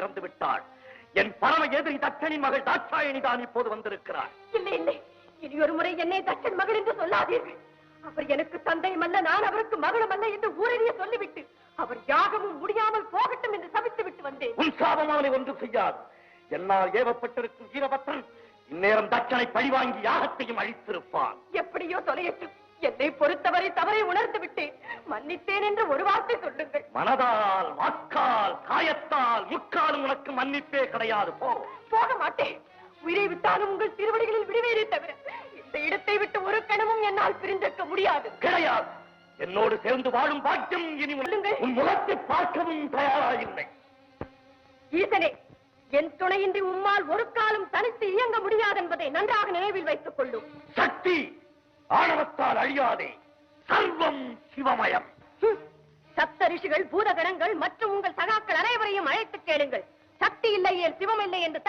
இறந்து விட்டாள் என் பரம எதிரி தட்சனின் மகள் தாட்சாயணி தான் இப்போது வந்திருக்கிறாள். இல்லை இல்லை. இனி ஒரு முறை என்னை தச்சன் மகள் என்று சொல்லாதீர்கள். அவர் எனக்கு தந்தையும் அல்ல நான் அவருக்கு மகளும் அல்ல என்று ஊரறிய சொல்லிவிட்டு அவர் யாகமும் முடியாமல் போகட்டும் என்று சபித்து விட்டு வந்தேன். உன் சாபம் அவனை ஒன்று செய்யாது. என்னால் ஏவப்பட்டிருக்கும் வீரபத்ரன் இந்நேரம் தட்சனை பழிவாங்கி யாகத்தையும் அழித்திருப்பான். எப்படியோ தொலையட்டும். என்னை பொறுத்தவரை தவறை உணர்ந்து விட்டேன். மன்னித்தேன் என்று ஒரு வார்த்தை சொல்லுங்கள். மனதால் வாக்கால் காயத்தால் முக்காலும் உனக்கு மன்னிப்பே கிடையாது போ. போக மாட்டேன். உயிரை விட்டாலும் உங்கள் திருவடிகளில் விடுவேனே தவிர இந்த இடத்தை விட்டு ஒரு கணமும் என்னால் பிரிந்திருக்க முடியாது. கிடையாது. என்னோடு சேர்ந்து வாழும் பாக்கியம் இனி உன் முகத்தை பார்க்கவும் தயாராயில்லை ஈசனே என் துணையின்றி உம்மால் ஒரு காலம் தனித்து இயங்க முடியாது என்பதை நன்றாக நினைவில் வைத்துக் கொள்ளும். சக்தி ஆணவத்தால் அழியாதே. சர்வம் சிவமயம். ஹம். ரிஷிகள் பூதகணங்கள் மற்றும் உங்கள் சகாக்கள் அனைவரையும் அழைத்து கேளுங்கள் சக்தி இல்லையே சிவம் இல்லை என்று